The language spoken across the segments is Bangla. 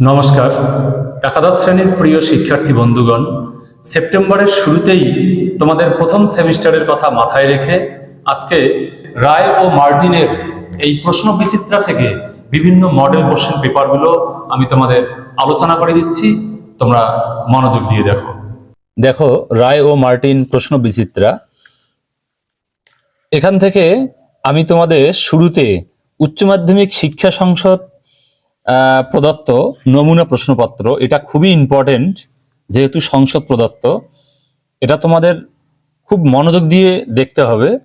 নমস্কার। একাদশ শ্রেণির প্রিয় শিক্ষার্থী বন্ধুগণ, সেপ্টেম্বরের শুরুতেই তোমাদের প্রথম সেমিস্টারের কথা মাথায় রেখে আজকে রায় ও মার্টিনের এই প্রশ্ন বিচিত্রা থেকে বিভিন্ন মডেল কোশ্চেন পেপারগুলো আমি তোমাদের আলোচনা করে দিচ্ছি। তোমরা মনোযোগ দিয়ে দেখো। দেখো, রায় ও মার্টিন প্রশ্ন বিচিত্রা এখান থেকে আমি তোমাদের শুরুতে উচ্চ মাধ্যমিক শিক্ষা সংসদ প্রদত্ত নমুনা প্রশ্নপত্র, এটা খুবই ইম্পর্টেন্ট যেহেতু সংসদ প্রদত্ত। এটা তোমাদের খুব মনোযোগ দিয়ে দেখতে হবে।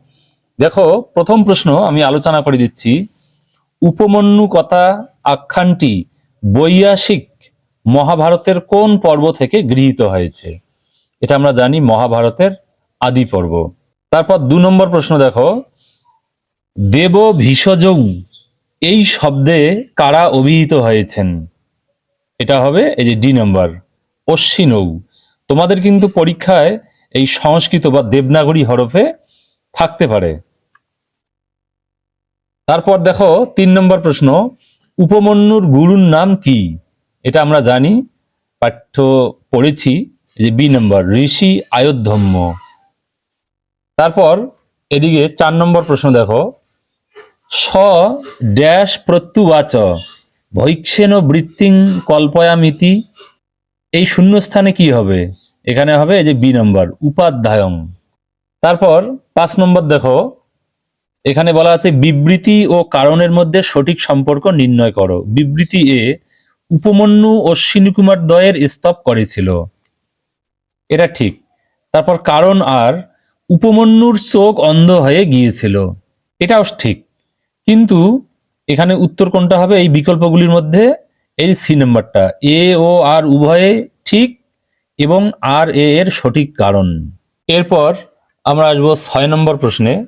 দেখো, প্রথম প্রশ্ন আমি আলোচনা করে দিচ্ছি। উপমন্যু কথা আখ্যানটি বৈয়াসিক মহাভারতের কোন পর্ব থেকে গৃহীত হয়েছে? এটা আমরা জানি মহাভারতের আদি পর্ব। তারপর দু নম্বর প্রশ্ন দেখো। দেব ভীষজৌ এই শব্দে কারা অভিহিত হয়েছেন? এটা হবে এই যে ডি নম্বর, অশ্বিনৌ তোমাদের কিন্তু পরীক্ষায় এই সংস্কৃত বা দেবনাগরী হরফে থাকতে পারে। তারপর দেখো তিন নম্বর প্রশ্ন, উপমন্যুর গুরুর নাম কি? এটা আমরা জানি, পাঠ্য পড়েছি যে বি নম্বর, ঋষি আয়োধ্যম্য। তারপর এদিকে চার নম্বর প্রশ্ন দেখো স ড্যাশ প্রত্যুবাচ। ভৈক্ষেন বৃত্তিং কল্পয়ামিতি। এই শূন্যস্থানে কি হবে? এখানে হবে যে বি নম্বর উপাধ্যায়ং তারপর পাঁচ নম্বর দেখো, এখানে বলা আছে বিবৃতি ও কারণের মধ্যে সঠিক সম্পর্ক নির্ণয় করো। বিবৃতি এ, উপমন্যু অশ্বিনী কুমার দ্বয়ের স্তব করেছিল। এটা ঠিক। তারপর কারণ আর, উপমন্যুর চোখ অন্ধ হয়ে গিয়েছিল। এটাও ঠিক। কিন্তু এখানে উত্তর কোনটা হবে? এই বিকল্পগুলির মধ্যে এই সি নাম্বারটা। এ, ও, আর উভয়ে ঠিক এবং আর, এ এর সঠিক কারণ। এরপর আমরা আসব ছয় নম্বর প্রশ্নে।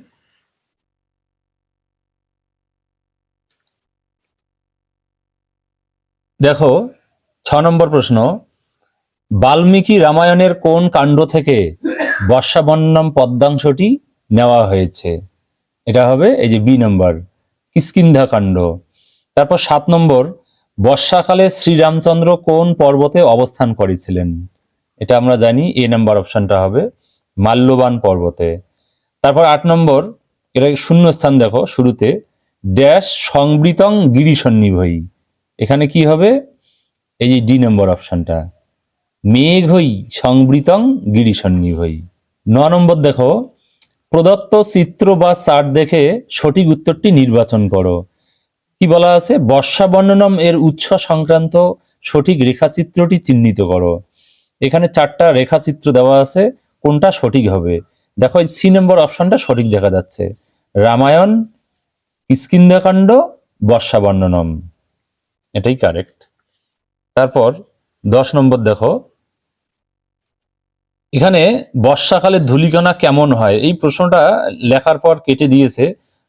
দেখো, ছ নম্বর প্রশ্ন। বাল্মীকি রামায়ণের কোন কাণ্ড থেকে বর্ষাবন্যম পদ্মাংশটি নেওয়া হয়েছে? এটা হবে এই যে বি নম্বর। কিষ্কিন্ধা কাণ্ড। তারপর সাত নম্বর, বর্ষাকালে শ্রীরামচন্দ্র কোন পর্বতে অবস্থান করেছিলেন? এটা আমরা জানি, এ নাম্বার অপশনটা হবে, মাল্যবান পর্বতে। তারপর আট নম্বর এটা শূন্য স্থান দেখো শুরুতে, ড্যাশ সংবৃতং গিরিসন্নিভয়ী এখানে কি হবে? এই যে ডি নম্বর অপশনটা মেঘই সংবৃতং গিরিসন্নিভয়ী ন নম্বর দেখো প্রদত্ত চিত্র বা চার্ট দেখে সঠিক উত্তরটি নির্বাচন করো। কি বলা আছে? বর্ষা বর্ণনম এর উৎস সংক্রান্ত সঠিক রেখাচিত্রটি চিহ্নিত করো। এখানে চারটা রেখাচিত্র দেওয়া আছে, কোনটা সঠিক হবে? দেখো, এই সি নম্বর অপশনটা সঠিক দেখা যাচ্ছে। রামায়ণ কিষ্কিন্ধাকাণ্ড বর্ষা বর্ণনম। এটাই কারেক্ট তারপর দশ নম্বর দেখো এখানে বর্ষাকালে ধূলিকণা কেমন হয়? এই প্রশ্নটা লেখার পর কেটে দিয়েছে,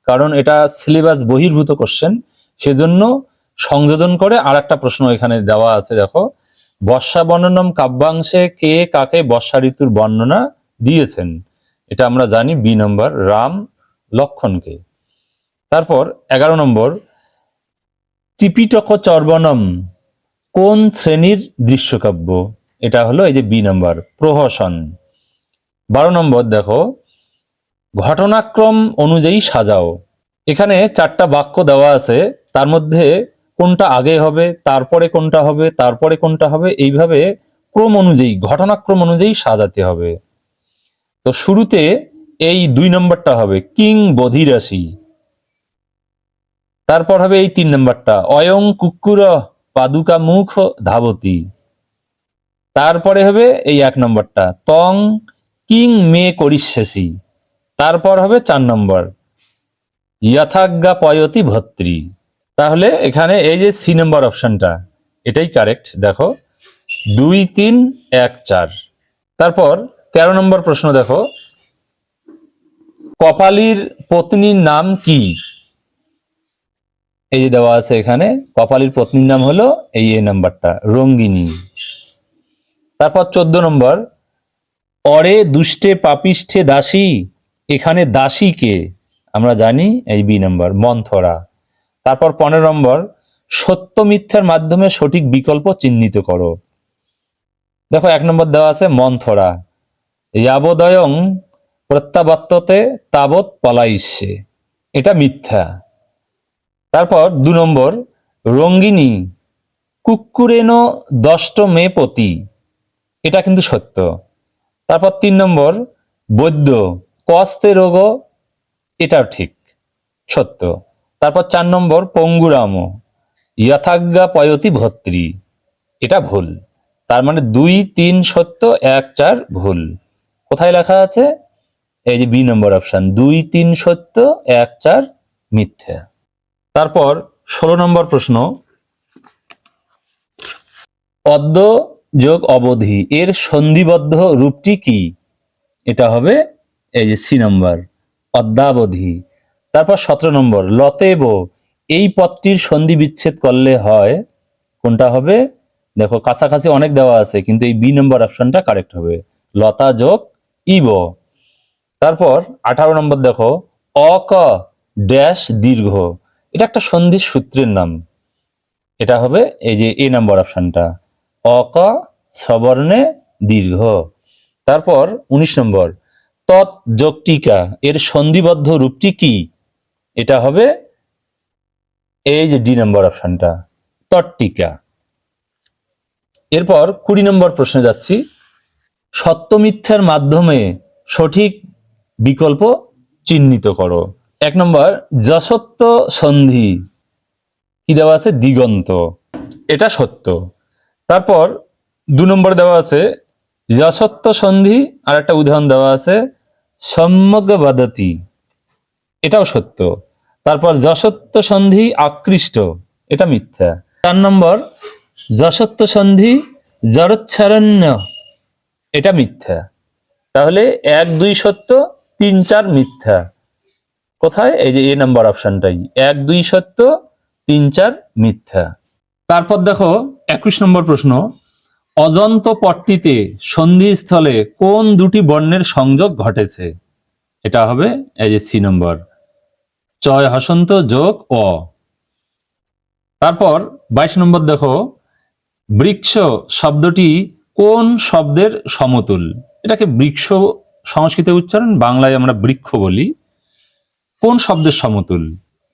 কারণ এটা সিলেবাস বহির্ভূত কোশ্চেন সেজন্য সংযোজন করে আর একটা প্রশ্ন এখানে দেওয়া আছে, দেখো। বর্ষা বর্ণনম কাব্যাংশে কে কাকে বর্ষা ঋতুর বর্ণনা দিয়েছেন? এটা আমরা জানি বি নম্বর, রাম লক্ষণকে। তারপর এগারো নম্বর চিপিটক চর্বণম কোন শ্রেণির দৃশ্যকাব্য? এটা হলো এই যে বি নম্বর, প্রহসন। বারো নম্বর, দেখো, ঘটনাক্রম অনুযায়ী সাজাও। এখানে চারটা বাক্য দেওয়া আছে, তার মধ্যে কোনটা আগে হবে, তারপরে কোনটা হবে, তারপরে কোনটা হবে, এইভাবে ক্রম অনুযায়ী, ঘটনাক্রম অনুযায়ী সাজাতে হবে। তো শুরুতে এই দুই নম্বরটা হবে, কিং বধিরাশি তারপর হবে এই তিন নম্বরটা, অয়ং কুকুর পাদুকা মুখ ধাবতী। তারপরে হবে এই এক নম্বরটা। তং কিং মে করিষ্যাসি। তারপর হবে চার নম্বর। পয়তি ভত্রী। তাহলে এখানে এই যে সি নম্বর অপশনটা, এটাই কারেক্ট, দেখো। দুই, তিন, এক, চার। তারপর তেরো নম্বর প্রশ্ন দেখো। কপালির পত্নীর নাম কি? এই যে দেওয়া আছে এখানে, কপালির পত্নীর নাম হলো এই এ নাম্বারটা, রঙ্গিনী। তারপর চোদ্দ নম্বর, অরে দুষ্টে পাপিষ্ঠে দাসী, এখানে দাসী কে? আমরা জানি এই বি নম্বর, মন্থরা। তারপর পনেরো নম্বর, সত্য মিথ্যার মাধ্যমে সঠিক বিকল্প চিহ্নিত করো। দেখো এক নম্বর দেওয়া আছে মন্থরা। ইয়াবোদয়ং প্রত্যাবর্ততে তাবৎ পলাইষ্যে। এটা মিথ্যা। তারপর দু নম্বর, রঙ্গিনী, কুক্কুরেনো দষ্ট মে পতি এটা কিন্তু সত্য। তারপর তিন নম্বর, বৈদ্য কস্তে রোগ এটাও ঠিক, সত্য। তারপর চার নম্বর পঙ্গুরাম যথাজ্ঞা পয়তি ভত্রী এটা ভুল। তার মানে দুই, তিন সত্য, এক, চার ভুল। কোথায় লেখা আছে? এই যে বি নম্বর অপশন, দুই, তিন সত্য, এক, চার মিথ্যা। তারপর ষোলো নম্বর প্রশ্ন, অদ্য যোগ অবধি। এর সন্ধিবদ্ধ রূপটি কি? এটা হবে এই যে সি নম্বর, অদ্যাবধি। তারপর সতেরো নম্বর, লতেব, এই পদটির সন্ধি বিচ্ছেদ করলে হয় কোনটা হবে? দেখো, কাছাকাছি অনেক দেওয়া আছে, কিন্তু এই বি নম্বর অপশনটা কারেক্ট হবে। লতা যোগ ইব। তারপর আঠারো নম্বর দেখো অক ড্যাশ দীর্ঘ। এটা একটা সন্ধির সূত্রের নাম। এটা হবে এই যে এ নম্বর অপশনটা। অক সবর্ণে দীর্ঘ। তারপর উনিশ নম্বর তৎ যোগটিকা এর সন্ধিবদ্ধ রূপটি কি? এটা হবে এই যে ডি নম্বর অপশনটা, তট্টিকা। এরপর কুড়ি নম্বর প্রশ্নে যাচ্ছি সত্য মিথ্যার মাধ্যমে সঠিক বিকল্প চিহ্নিত করো। এক নম্বর যশত্ব সন্ধি, কি দেওয়া আছে? দিগন্ত। এটা সত্য। তারপর দু নম্বর দেওয়া আছে যশত্ব সন্ধি আর একটা উদাহরণ দেওয়া আছে সম্যক বাদতি এটাও সত্য। তারপর যশত্ব সন্ধি আকৃষ্ট এটা মিথ্যা। চার নম্বর যশত্ব সন্ধি জরচ্ছারণ্য এটা মিথ্যা। তাহলে এক, দুই সত্য, তিন, চার মিথ্যা। কোথায়? এই যে এ নাম্বার অপশনটাই। এক, দুই সত্য, তিন, চার মিথ্যা। তারপর দেখো একুশ নম্বর প্রশ্ন, অজন্ত পট্টিতে সন্ধিস্থলে কোন দুটি বর্ণের সংযোগ ঘটেছে? এটা হবে এই যে সি নম্বর। চয় হসন্ত যোগ অ। তারপর বাইশ নম্বর দেখো, বৃক্ষ শব্দটি কোন শব্দের সমতুল? এটাকে বৃক্ষ সংস্কৃতে উচ্চারণ, বাংলায় আমরা বৃক্ষ বলি। কোন শব্দের সমতুল?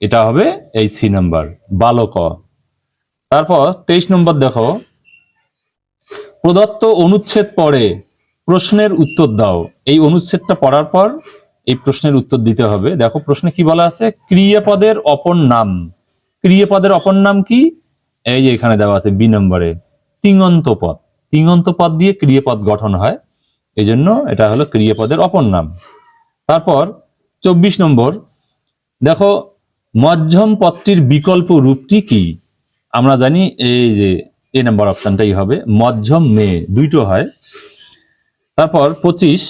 এটা হবে এই সি নাম্বার, বালক। তারপর তেইশ নম্বর দেখো। প্রদত্ত অনুচ্ছেদ পড়ে প্রশ্নের উত্তর দাও। এই অনুচ্ছেদটা পড়ার পর এই প্রশ্নের উত্তর দিতে হবে। দেখো প্রশ্নে কি বলা আছে? ক্রিয়াপদের অপর নাম। ক্রিয়াপদের অপর নাম কি? এই যে এখানে দেওয়া আছে বি নম্বরে। তিঙন্ত পদ তিঙন্ত পদ দিয়ে ক্রিয়াপদ গঠন হয়। এই জন্য এটা হলো ক্রিয়াপদের অপর নাম। তারপর চব্বিশ নম্বর। দেখো, মধ্যম পদটির বিকল্প রূপটি কি? আমরা জানি এই যে এ নাম্বার অপশানটাই হবে, মধ্যম মে, দুইটো হয়। তারপর পঁচিশ,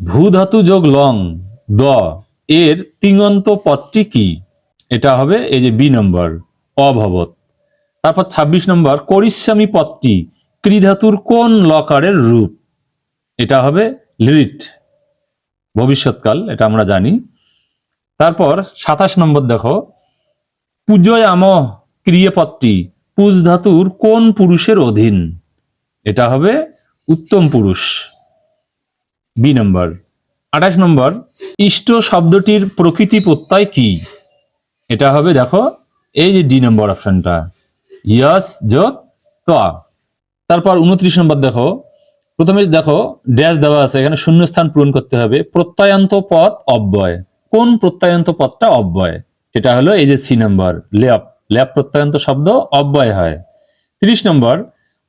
ভূধাতু যোগ লং, দ, এর তিঙন্ত পদটি কি? এটা হবে এই যে বি নম্বর, অভবত। তারপর ২৬ নম্বর করিস্বামী পদটি ক্রিধাতুর কোন লকারের রূপ? এটা হবে লিরিট, ভবিষ্যৎকাল, এটা আমরা জানি। তারপর সাতাশ নম্বর দেখো পুজোয় আম ক্রিয়াপদটি পুজ ধাতুর কোন পুরুষের অধীন? এটা হবে উত্তম পুরুষ। B number. আঠাশ নম্বর। ইষ্ট শব্দটির প্রকৃতি প্রত্যয় কি? এটা হবে, দেখো, এই যে ডি নম্বর অপশনটা। ইয়াস যোগ তা। তারপর উনত্রিশ নম্বর, দেখো, প্রথমে দেখো, ড্যাশ দেওয়া আছে, এখানে শূন্যস্থান পূরণ করতে হবে। প্রত্যয়ান্ত পথ অব্যয়। কোন প্রত্যয়ান্ত পথটা অব্যয়? সেটা হলো এই যে সি নম্বর ল্যাপ ল্যাপ প্রত্যয়ান্ত শব্দ অব্যয় হয়। তিরিশ নম্বর,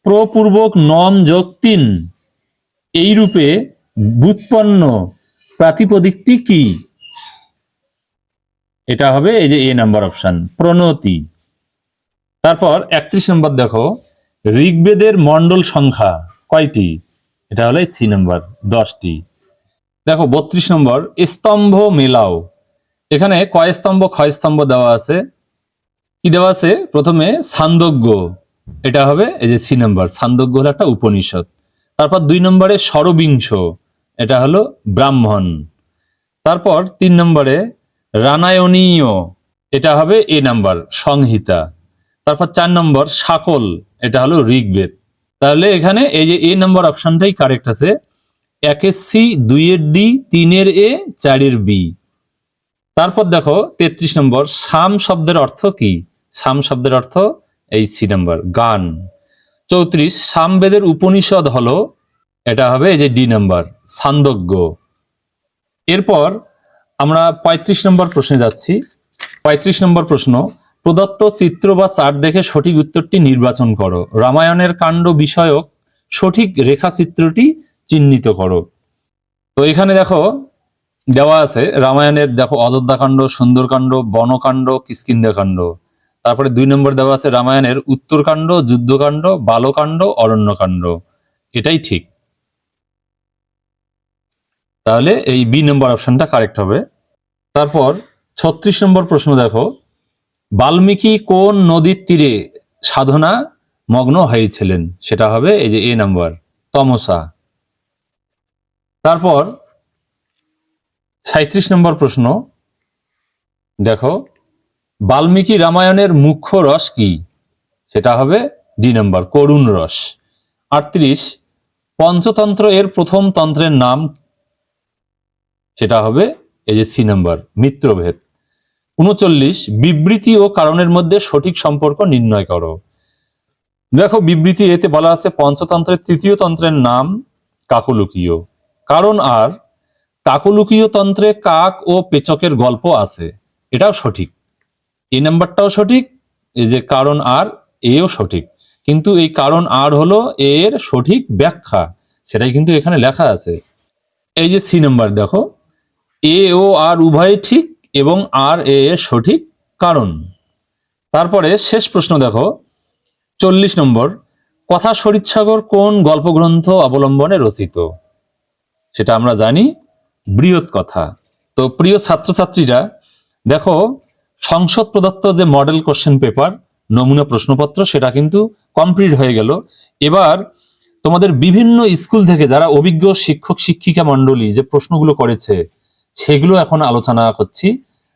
প্রপূর্বক নম যোগ তিন। এই রূপে বুৎপন্ন প্রাতিপদিকটি কি? এটা হবে এই যে এ নাম্বার অপশন, প্রণতি। তারপর একত্রিশ নম্বর দেখো, ঋগ্বেদের মণ্ডল সংখ্যা কয়টি? এটা হলো সি নম্বর, দশটি। দেখো, বত্রিশ নম্বর, স্তম্ভ মেলাও। এখানে কয় স্তম্ভ, ক্ষয় স্তম্ভ দেওয়া আছে? কি দেওয়া আছে? প্রথমে সান্দজ্ঞ। এটা হবে এই যে সি নম্বর। সান্দজ্ঞ হলো একটা উপনিষদ। তারপর দুই নম্বরে সরবিংশ এটা হলো ব্রাহ্মণ। তারপর তিন নম্বরে রানায়ণীয় এটা হবে এ নাম্বার, সংহিতা। তারপর চার নম্বর, সাকল। এটা হলো ঋগ্বেদ। তাহলে এখানে এই যে এ নম্বর অপশনটাই কারেক্ট আছে। একের সি, দুইয়ের ডি, তিনের এ, চারের বি। তারপর দেখো তেত্রিশ নম্বর, সাম শব্দের অর্থ কি? সাম শব্দের অর্থ এই সি নাম্বার, গান। চৌত্রিশ, সামবেদের উপনিষদ হলো, এটা হবে এই যে ডি নাম্বার, সান্দজ্ঞ। এরপর আমরা ৩৫ নম্বর প্রশ্নে যাচ্ছি। ৩৫ নম্বর প্রশ্ন, প্রদত্ত চিত্র বা চার্ট দেখে সঠিক উত্তরটি নির্বাচন করো। রামায়ণের কাণ্ড বিষয়ক সঠিক রেখাচিত্রটি চিহ্নিত করো। তো এখানে দেখো, দেওয়া আছে রামায়ণের, দেখো অযোধ্যাকাণ্ড সুন্দরকাণ্ড, বনকাণ্ড, কিষ্কিন্ধাকাণ্ড। তারপরে দুই নম্বর দেওয়া আছে রামায়ণের উত্তরকাণ্ড, যুদ্ধকাণ্ড, বালকাণ্ড, অরণ্যকাণ্ড। এটাই ঠিক। তাহলে এই বি নম্বর অপশনটা কারেক্ট হবে। তারপর ছত্রিশ নম্বর প্রশ্ন দেখো। বাল্মীকি কোন নদীর তীরে সাধনা মগ্ন হয়েছিলেন? সেটা হবে এই যে এ নাম্বার, তমসা। তারপর সাঁত্রিশ নম্বর প্রশ্ন। দেখো বাল্মীকি রামায়ণের মুখ্য রস কি? সেটা হবে ডি নম্বর, করুণ রস। আটত্রিশ, পঞ্চতন্ত্র এর প্রথম তন্ত্রের নাম সেটা হবে এই যে সি নাম্বার, মিত্রভেদ। উনচল্লিশ, বিবৃতি ও কারণের মধ্যে সঠিক সম্পর্ক নির্ণয় করো। দেখো, বিবৃতি এতে বলা আছে পঞ্চতন্ত্রের তৃতীয় তন্ত্রের নাম কাকলুকীয়। কারণ আর, কাকলুকীয় তন্ত্রে কাক ও পেচকের গল্প আছে। এটাও সঠিক। এই নাম্বারটাও সঠিক, এই যে কারণ আর, এও সঠিক। কিন্তু এই কারণ আর হলো এর সঠিক ব্যাখ্যা, সেটাই কিন্তু এখানে লেখা আছে। এই যে সি নাম্বার দেখো, এ, ও, আর উভয় ঠিক এবং আর, এ সঠিক কারণ। তারপরে শেষ প্রশ্ন দেখো, চল্লিশ নম্বর, কথা শরীরসাগর কোন গল্পগ্রন্থ অবলম্বনে রচিত? সেটা আমরা জানি, বৃহৎ কথা। তো প্রিয় ছাত্রছাত্রীরা, দেখো সংসদ প্রদত্ত যে মডেল কোশ্চেন পেপার নমুনা প্রশ্নপত্র, সেটা কিন্তু কমপ্লিট হয়ে গেল। এবার তোমাদের বিভিন্ন স্কুল থেকে যারা অভিজ্ঞ শিক্ষক, শিক্ষিকা মণ্ডলী যে প্রশ্নগুলো করেছে, সেগুলো এখন আলোচনা করছি।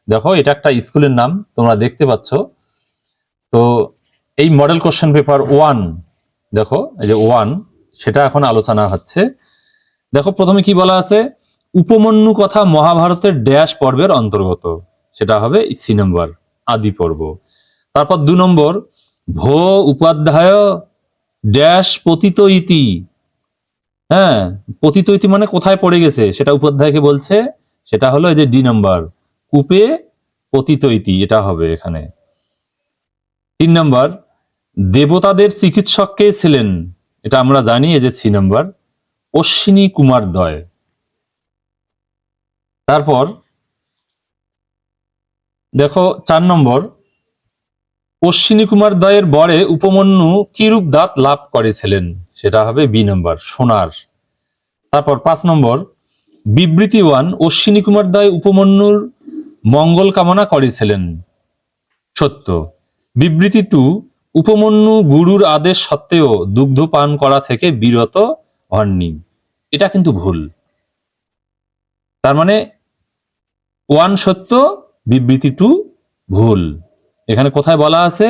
দেখো, এটা একটা স্কুলের নাম, তোমরা দেখতে পাচ্ছ। তো এই মডেল কোশ্চেন পেপার ওয়ান দেখো, এই যে ওয়ান সেটা এখন আলোচনা হচ্ছে। দেখো, প্রথমে কি বলা আছে? উপমন্যু কথা মহাভারতের ড্যাশ পর্বের অন্তর্গত। সেটা হবে সি নম্বর, আদি পর্ব। তারপর দু নম্বর, ভো উপাধ্যায় ড্যাশ পতিত ইতি। হ্যাঁ পতিত ইতি মানে কোথায় পড়ে গেছে? সেটা উপাধ্যায়কে বলছে, সেটা হলো এই যে ডি নাম্বার, কূপে পতিত ইতি, এটা হবে এখানে। তিন নম্বর, দেবতাদের চিকিৎসক কে ছিলেন? এটা আমরা জানি, এই যে সি নাম্বার, অশ্বিনী কুমার দয়। তারপর দেখো, চার নম্বর, অশ্বিনী কুমার দয়ের বরে উপমন্যু কিরূপ দাঁত লাভ করেছিলেন? সেটা হবে বি নম্বর, সোনার। তারপর পাঁচ নম্বর বিবৃতি ওয়ান অশ্বিনী কুমার দয় উপমন্যুর মঙ্গল কামনা করেছিলেন। সত্য। বিবৃতি টু, উপমন্যু গুরুর আদেশ সত্ত্বেও দুগ্ধ পান করা থেকে বিরত হননি। এটা কিন্তু ভুল। তার মানে ওয়ান সত্য বিবৃতি টু ভুল। এখানে কোথায় বলা আছে?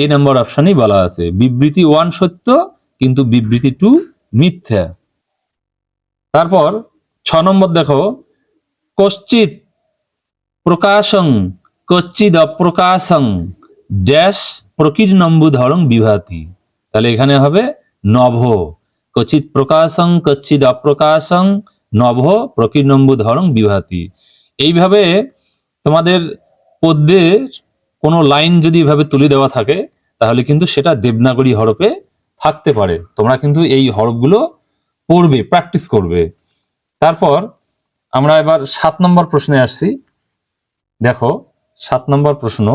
এই নাম্বার অপশনই বলা আছে। বিবৃতি ওয়ান সত্য, কিন্তু বিবৃতি টু মিথ্যা। তারপর ছ নম্বর দেখো। কশ্চিত প্রকাশং কচ্চিদ অপ্রকাশং, ড্যাশ প্রকৃত নম্বুধরং বিভাতি। তাহলে এখানে হবে নভ। কচিত প্রকাশং কচ্ছিদ অপ্রকাশং, নভ প্রকৃত নম্বুধরং বিভাতি। এইভাবে তোমাদের পদ্যের কোনো লাইন যদি এভাবে তুলে দেওয়া থাকে, তাহলে কিন্তু সেটা দেবনাগরী হরফে থাকতে পারে। তোমরা কিন্তু এই হরফগুলো পড়বে প্র্যাকটিস করবে। তারপর আমরা এবার সাত নম্বর প্রশ্নে আসছি। দেখো, সাত নম্বর প্রশ্ন।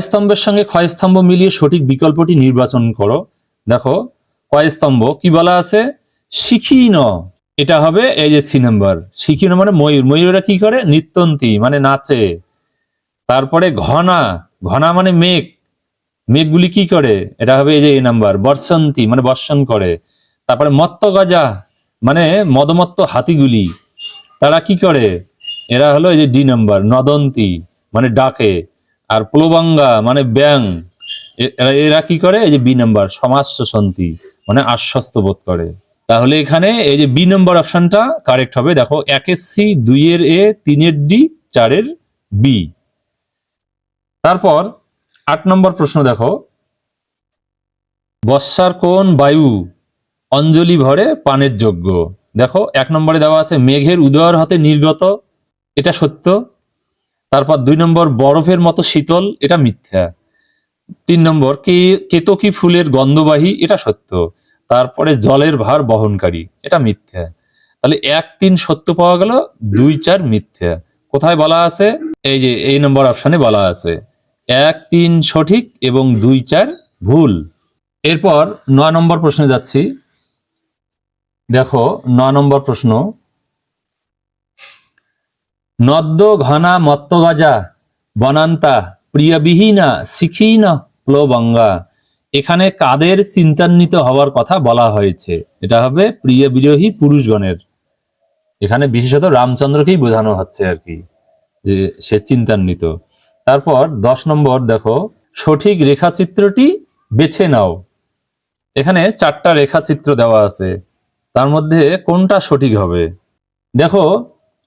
স্তম্ভের সঙ্গে স্তম্ভ মিলিয়ে সঠিক বিকল্পটি নির্বাচন করো। দেখো স্তম্ভ, কি বলা আছে? শিখি ন এটা হবে এই যে সি নাম্বার। শিখি ন মানে ময়ূর? ময়ূরা কি করে? নৃত্যন্তী মানে নাচে। তারপরে ঘনা। ঘনা মানে মেঘ। মেঘগুলি কি করে? এটা হবে এই যে এ নাম্বার। বর্ষন্তী মানে বর্ষণ করে। তারপরে মত্ত গজা মানে মদমত্ত হাতিগুলি। তারা কি করে? এরা হলো এই যে ডি নাম্বার, নদন্তী মানে ডাকে। আর প্লোবাঙ্গা মানে ব্যাং। এরা কি করে? এই যে বি নাম্বার, সমাজ সন্তি মানে আশ্বস্ত বোধ করে। তাহলে এখানে এই যে বি নম্বর অপশনটা কারেক্ট হবে। দেখো একের সি দুইয়ের এ তিনের ডি চারের বি। তারপর আট নম্বর প্রশ্ন দেখো। বর্ষার কোন বায়ু অঞ্জলি ভরে পানের যোগ্য? দেখো, এক নম্বরে দেওয়া আছে, মেঘের উদয়ের হাতে নির্গত, এটা সত্য। তারপর দুই নম্বর, বরফের মতো শীতল, এটা মিথ্যা। তিন নম্বর, কে, কেতকী ফুলের গন্ধবাহী, এটা সত্য। তারপরে জলের ভার বহনকারী, এটা মিথ্যা। তাহলে এক তিন সত্য পাওয়া গেল, দুই চার মিথ্যা। কোথায় বলা আছে? এই যে, এই নম্বর অপশনে বলা আছে। এক তিন সঠিক এবং দুই চার ভুল। এরপর নয় নম্বর প্রশ্নে যাচ্ছি। দেখো নয় নম্বর প্রশ্ন। নদ্য ঘনা মত্তগজা বনান্তা, প্রিয়বিহীনা শিখিনা প্লবঙ্গা। এখানে কাদের চিন্তান্বিত হওয়ার কথা বলা হয়েছে? এটা হবে প্রিয় বিরোহী পুরুষগণের। এখানে বিশেষত রামচন্দ্রকেই বোঝানো হচ্ছে আর কি, যে সে চিন্তান্বিত। তারপর দশ নম্বর, দেখো, সঠিক রেখাচিত্রটি বেছে নাও। এখানে চারটা রেখাচিত্র দেওয়া আছে। তার মধ্যে কোনটা সঠিক হবে? দেখো,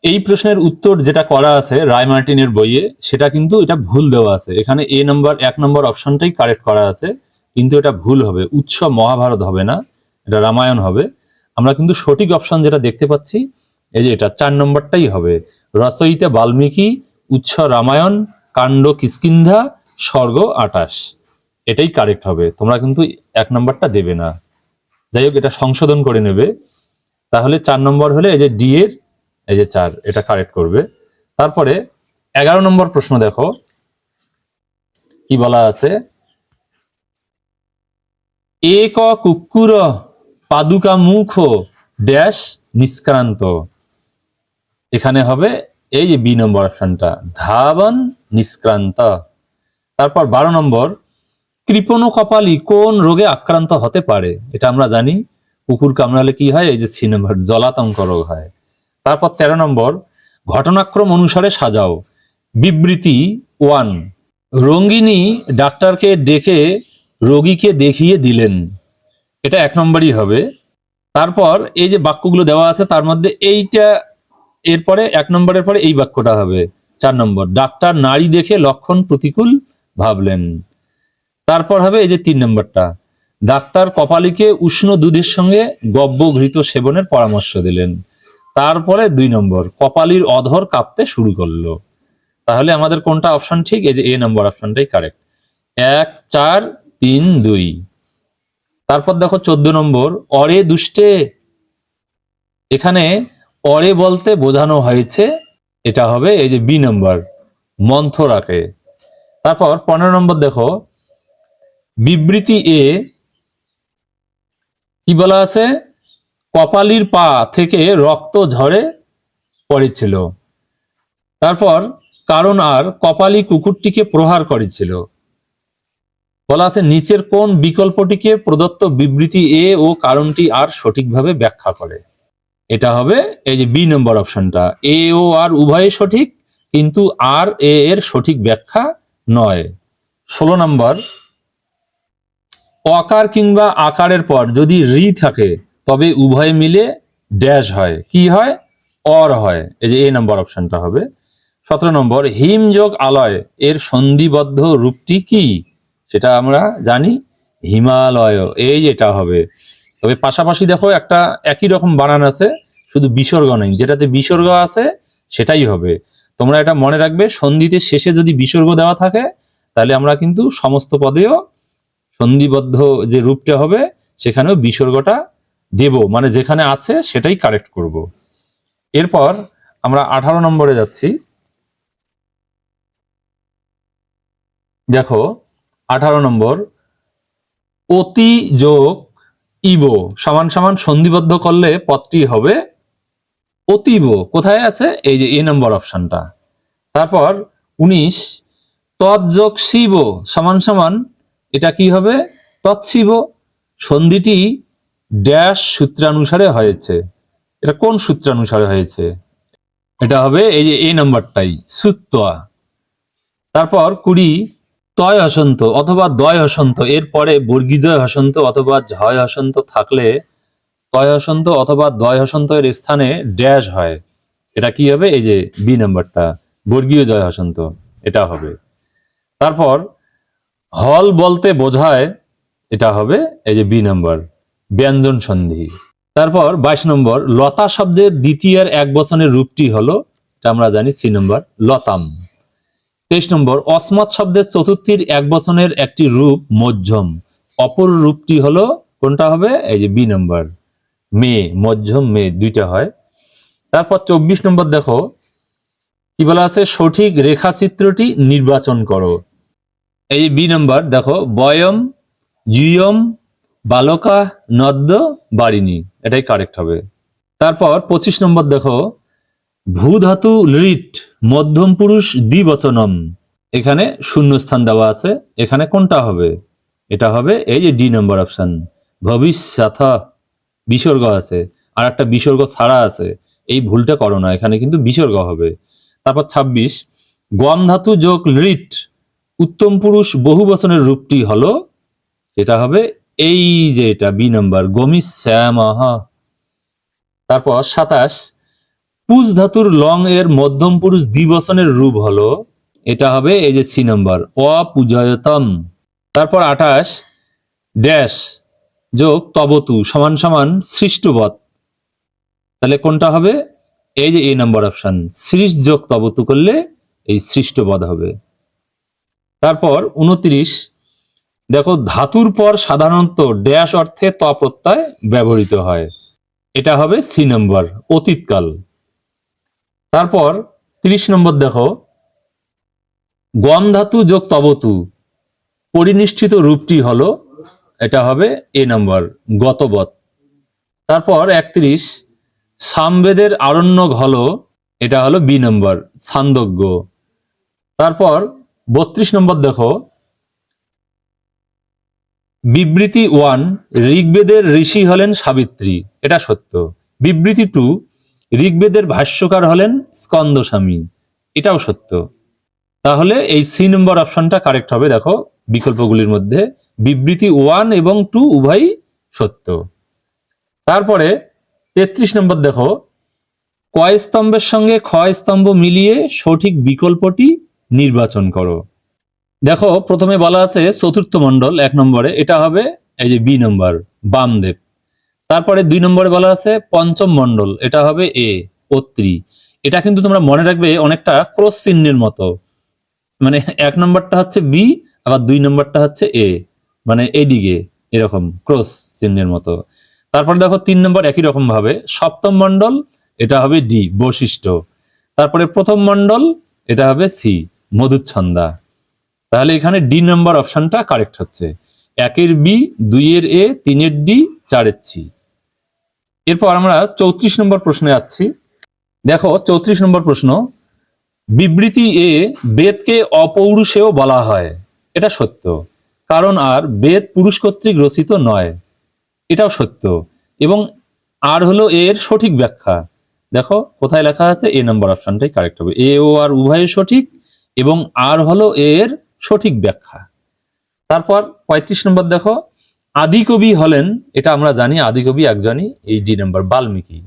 এই প্রশ্নের উত্তর যেটা করা আছে রায় মার্টিনের বইয়ে, সেটা কিন্তু এটা ভুল দেওয়া আছে। এখানে এ নম্বর, এক নম্বর অপশনটাই কারেক্ট করা আছে। কিন্তু এটা ভুল হবে। উৎস মহাভারত হবে না, এটা রামায়ণ হবে। আমরা কিন্তু সঠিক অপশন যেটা দেখতে পাচ্ছি, এই যে এটা চার নম্বরটাই হবে। রচয়িতা বাল্মীকি, উৎস রামায়ণ, কাণ্ড কিষ্কিন্ধা, স্বর্গ আটাশ। এটাই কারেক্ট হবে। তোমরা কিন্তু এক নম্বরটা দেবে না। যাই হোক, এটা সংশোধন করে নেবে। তাহলে চার নম্বর হলে এই যে ডি এর, এই যে চার, এটা কারেক্ট করবে। তারপরে এগারো নম্বর প্রশ্ন দেখো। কি বলা আছে? এক কুকুর পাদুকা মুখ ড্যাশ নিষ্ক্রান্ত এখানে হবে এই যে বি নম্বর অপশনটা ধাবন নিষ্ক্রান্ত তারপর বারো নম্বর কৃপণ কপালি কোন রোগে আক্রান্ত হতে পারে এটা আমরা জানি কুকুর কামড়ালে কি হয় এই যে সি নম্বর জলাতঙ্ক রোগ হয়। তারপর তেরো নম্বর ঘটনাক্রম অনুসারে সাজাও বিবৃতি ওয়ান রঙ্গিনী ডাক্তারকে ডেকে রোগীকে দেখিয়ে দিলেন। এটা এক নম্বরই হবে। তারপর এই যে বাক্যগুলো দেওয়া আছে, তার মধ্যে এইটা এরপরে এক নম্বরের পরে এই বাক্যটা হবে। চার নম্বর, ডাক্তার নারী দেখে লক্ষণ প্রতিকূল ভাবলেন। তারপর হবে এই যে তিন নম্বরটা, ডাক্তার কপালীকে উষ্ণ দুধের সঙ্গে গব্য ঘৃত সেবনের পরামর্শ দিলেন। তারপরে দুই নম্বর, কপালির অধর কাঁপতে শুরু করল। তাহলে আমাদের কোনটা অপশন ঠিক? এই যে এ নম্বর অপশনটাই কারেক্ট এক, চার তিন, দুই। তারপর দেখো চোদ্দ নম্বর, অরে দুষ্টে। এখানে অরে বলতে বোঝানো হয়েছে, এটা হবে এই যে বি নম্বর, মন্থরাকে। তারপর পনেরো নম্বর দেখো, বিবৃতি এ কি বলা আছে? কপালির পা থেকে রক্ত ঝরে পড়েছিল। তারপর কারণ আর কপালি কুকুরটিকে প্রহার করেছিল। বলা আছে, নিচের কোন বিকল্পটিকে প্রদত্ত বিবৃতি এ ও কারণটি আর সঠিকভাবে ব্যাখ্যা করে। এটা হবে এই যে বি নম্বর অপশনটা। এ ও আর উভয়ে সঠিক, কিন্তু আর এ এর সঠিক ব্যাখ্যা নয়। ষোলো নম্বর, অকার কিংবা আকারের পর যদি রি থাকে, তবে উভয় মিলে ড্যাশ হয়। কি হয়? অর হয়। এই যে এ নম্বর অপশনটা হবে। সতেরো নম্বর, হিম যোগ আলয় এর সন্ধিবদ্ধ রূপটি কি? সেটা আমরা জানি হিমালয়। এই যেটা হবে। তবে পাশাপাশি দেখো একটা একই রকম বানান আছে, শুধু বিসর্গ নেই। যেটাতে বিসর্গ আছে, সেটাই হবে। তোমরা এটা মনে রাখবে, সন্ধিতে শেষে যদি বিসর্গ দেওয়া থাকে, তাহলে আমরা কিন্তু সমস্ত পদেও সন্ধিবদ্ধ যে রূপটা হবে, সেখানেও বিসর্গটা দেব। মানে যেখানে আছে, সেটাই কারেক্ট করব। এরপর আমরা আঠারো নম্বরে যাচ্ছি। দেখো আঠারো নম্বর। অতি যোগ ইবো। সমান সমান সন্ধিবদ্ধ করলে পদটি হবে অতীব। কোথায় আছে? এই যে এ নম্বর অপশনটা। তারপর উনিশ, তৎযোগ শিব। সমান সমান এটা কি হবে? তৎশিব। সন্ধিটি ড্যাশ সূত্রানুসারে হয়েছে। এটা কোন সূত্রানুসারে হয়েছে? এটা হবে এই যে এ নাম্বারটাই, সুত্তয়া। তারপর কুড়ি তয় হসন্ত অথবা দয় হসন্ত, এরপরে বর্গীজয় হসন্ত অথবা ঝয় হসন্ত থাকলে তয় হসন্ত অথবা দয় হসন্ত এর স্থানে ড্যাশ হয়। এটা কি হবে? এই যে বি নাম্বারটা, বর্গীয় জয় হসন্ত, এটা হবে। তারপর হল বলতে বোঝায়, এটা হবে এই যে বি নাম্বার, ব্যঞ্জন সন্ধি। তারপর বাইশ নম্বর, লতা শব্দের দ্বিতীয়ের এক বচনের রূপটি হলো, এটা আমরা জানি সি নম্বর, লতাম। তেইশ নম্বর অসমত শব্দের চতুর্থীর এক বচনের একটি রূপ মধ্যম। অপর রূপটি হলো কোনটা হবে? এই যে বি নম্বর। মে, মধ্যম, মে, দুইটা হয়। তারপর চব্বিশ নম্বর দেখো, কি বলা আছে? সঠিক রেখাচিত্রটি নির্বাচন করো। এই যে বি নম্বর, দেখো, বয়ম ইয়ম বালকা, নদ্য বাড়িনি এটাই কারেক্ট হবে। তারপর পঁচিশ নম্বর দেখো ভূ ধাতু লিট মধ্যম পুরুষ দ্বিবচনম। এখানে শূন্যস্থান দেওয়া আছে। এখানে কোনটা হবে? এটা হবে এই যে ডি নম্বর অপশন। ভবিষ্যথ বিসর্গ আছে। আর একটা বিসর্গ ছাড়া আছে। এই ভুলটা করো না, এখানে কিন্তু বিসর্গ হবে। তারপর ছাব্বিশ, গম ধাতু যোগ লিট উত্তম পুরুষ বহু বচনের রূপটি হলো, এটা হবে এই যে এটা, বি নম্বর গমি শ্যামাহ তারপর সাতাশ পুজ ধাতুর লং এর মধ্যম পুরুষ দ্বিবচনের রূপ হলো, এটা হবে এই যে সি নাম্বার অপূজয়তম তারপর আঠাশ, ড্যাশ যোগ তবতু সমান সমান সৃষ্টবৎ। তাহলে কোনটা হবে? এই যে এ নাম্বার অপশন, সৃষ যোগ তবতু করলে এই সৃষ্টবদ হবে। তারপর উনত্রিশ, দেখো ধাতুর পর সাধারণত ড্যাশ অর্থে ত প্রত্যয় ব্যবহৃত হয়। এটা হবে সি নম্বর, অতীতকাল। তারপর তিরিশ নম্বর দেখো। গম ধাতু যোগ তবতু পরিনিষ্ঠিত রূপটি হলো, এটা হবে এ নম্বর, গতবৎ। তারপর একত্রিশ, সামবেদের আরণ্যক হলো, এটা হলো বি নম্বর ছান্দজ্ঞ তারপর বত্রিশ নম্বর দেখো। বিবৃতি ওয়ান, ঋগ্বেদের ঋষি হলেন সাবিত্রী, এটা সত্য। বিবৃতি টু ঋগ্বেদের ভাষ্যকার হলেন স্কন্দস্বামী। এটাও সত্য। তাহলে এই সি নম্বর অপশনটা কারেক্ট হবে, দেখো, বিকল্পগুলির মধ্যে। বিবৃতি ওয়ান এবং টু উভয়ই সত্য। তারপরে তেত্রিশ নম্বর দেখো, কয় স্তম্ভের সঙ্গে ক্ষয় স্তম্ভ মিলিয়ে সঠিক বিকল্পটি নির্বাচন করো। দেখো, প্রথমে বলা আছে চতুর্থ মণ্ডল এক নম্বরে, এটা হবে এই যে বি নম্বর, বামদেব। তারপরে দুই নম্বরে বলা আছে পঞ্চম মণ্ডল, এটা হবে এ, অত্রি। এটা কিন্তু তোমরা মনে রাখবে অনেকটা ক্রস চিহ্নের মতো। মানে এক নম্বরটা হচ্ছে বি, আবার দুই নম্বরটা হচ্ছে এ। মানে এইদিকে, এরকম ক্রস চিহ্নের মতো। তারপরে দেখো তিন নম্বর একই রকম ভাবে, সপ্তম মণ্ডল, এটা হবে ডি, বৈশিষ্ট্য। তারপরে প্রথম মণ্ডল, এটা হবে সি, মধুচ্ছন্দা। তাহলে এখানে ডি নাম্বার অপশনটা কারেক্ট হচ্ছে। একের বি, দুইয়ের এ, তিনের ডি, চারের সি এরপর আমরা চৌত্রিশ নম্বর প্রশ্নে যাচ্ছি। দেখো, চৌত্রিশ নম্বর প্রশ্ন, বিবৃতি এ বেদকে অপৌরুষেও বলা হয়। এটা সত্য। কারণ আর বেদ পুরুষ কর্তৃক রচিত নয়। এটাও সত্য। এবং আর হলো এর সঠিক ব্যাখ্যা। দেখো, কোথায় লেখা আছে? এ নম্বর অপশনটাই কারেক্ট হবে। এ, ও, আর উভয় সঠিক এবং আর হলো এর সঠিক ব্যাখ্যা। তারপর পঁয়ত্রিশ নম্বর দেখো আদিকবি হলেন, এটা আমরা জানি আদিকবি একজনই, এই ডি নম্বর, বাল্মীকি।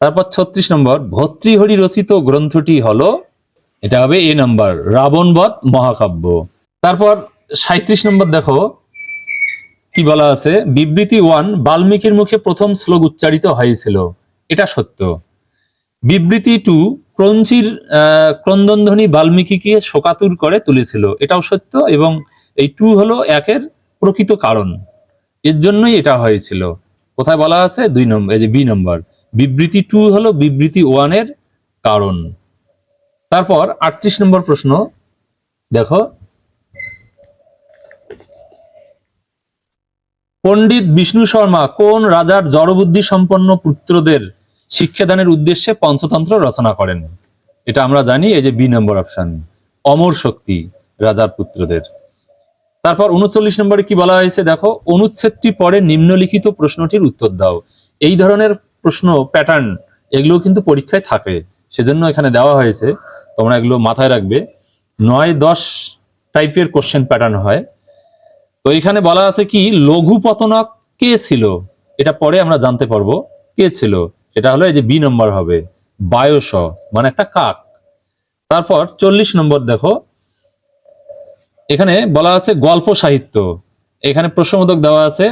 তারপর ছত্রিশ নম্বর ভর্তৃহরি রচিত গ্রন্থটি হলো, এটা হবে এ নাম্বার, রাবণবধ মহাকাব্য। তারপর সাঁত্রিশ নম্বর দেখো, কি বলা আছে, বিবৃতি ওয়ান, বাল্মীকির মুখে প্রথম শ্লোক উচ্চারিত হয়েছিল, এটা সত্য। বিবৃতি টু, ক্রঞ্চির ক্রন্দনধ্বনি বাল্মীকিকে শোকাতুর করে তুলেছিল, এটাও সত্য, এবং এই টু হলো একের প্রকৃত কারণ। এর জন্যই এটা হয়েছিল। কোথায় বলা আছে? দুই নম্বর, এই যে বি নম্বর। বিবৃতি টু হলো বিবৃতি ওয়ানের কারণ। তারপর আটত্রিশ নম্বর প্রশ্ন, দেখো। পণ্ডিত বিষ্ণু শর্মা, কোন রাজার জড়বুদ্ধি সম্পন্ন পুত্রদের শিক্ষাদানের উদ্দেশ্যে পঞ্চতন্ত্র রচনা করেন? এটা আমরা জানি, এই যে বি নম্বর অপশন অমর শক্তি, রাজার পুত্রদের। তারপর উনচল্লিশ নম্বরে কি বলা হয়েছে? দেখো, অনুচ্ছেদটি পরে নিম্নলিখিত প্রশ্নটির উত্তর দাও। এই ধরনের প্রশ্ন প্যাটার্ন এগুলো কিন্তু পরীক্ষায় থাকে। সেজন্য এখানে দেওয়া হয়েছে, তোমরা এগুলো মাথায় রাখবে। নয় দশ টাইপের কোশ্চেন প্যাটার্ন হয়। তো এখানে বলা আছে কি, লঘু পতনক কে ছিল? এটা পরে আমরা জানতে পারব কে ছিল। এটা হলো এই যে বি নম্বর হবে, বায়স মানে একটা কাক। তারপর চল্লিশ নম্বর দেখো এখানে বলা আছে গল্প সাহিত্য। এখানে প্রশ্নবোধক দেওয়া আছে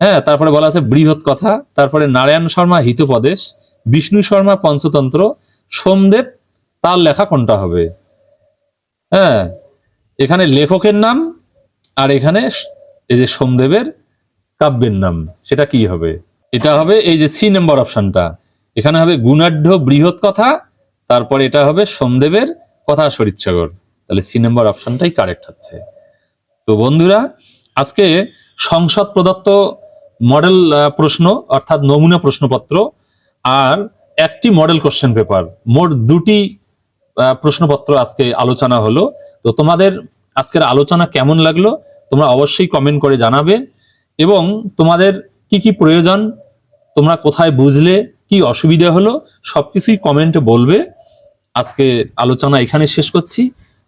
হ্যাঁ তারপরে বলা আছে বৃহৎ কথা, তারপরে নারায়ণ শর্মা হিতোপদেশ, বিষ্ণু শর্মা পঞ্চতন্ত্র, সোমদেব, তার লেখা কোনটা হবে? হ্যাঁ এখানে লেখকের নাম আর এখানে এই যে সোমদেবের কাব্যের নাম, সেটা কি হবে? এটা হবে এই যে সি নম্বর অপশনটা। এখানে হবে গুণাঢ্য বৃহৎ কথা, তারপরে এটা হবে সোমদেবের কথা শরীরসাগর তাহলে সি নম্বর অপশনটাই কারেক্ট হচ্ছে। তো বন্ধুরা, আজকে সংসদ প্রদত্ত মডেল প্রশ্ন অর্থাৎ নমুনা প্রশ্নপত্র আর একটি মডেল কোশ্চেন পেপার, মোট দুটি প্রশ্নপত্র আজকে আলোচনা হলো। তো তোমাদের আজকের আলোচনা কেমন লাগল তোমরা অবশ্যই কমেন্ট করে জানাবে এবং তোমাদের কি কি প্রয়োজন, তোমরা কোথায় বুঝলে, কি অসুবিধা হলো, সবকিছুই কমেন্টে বলবে। আজকে আলোচনা এখানে শেষ করছি।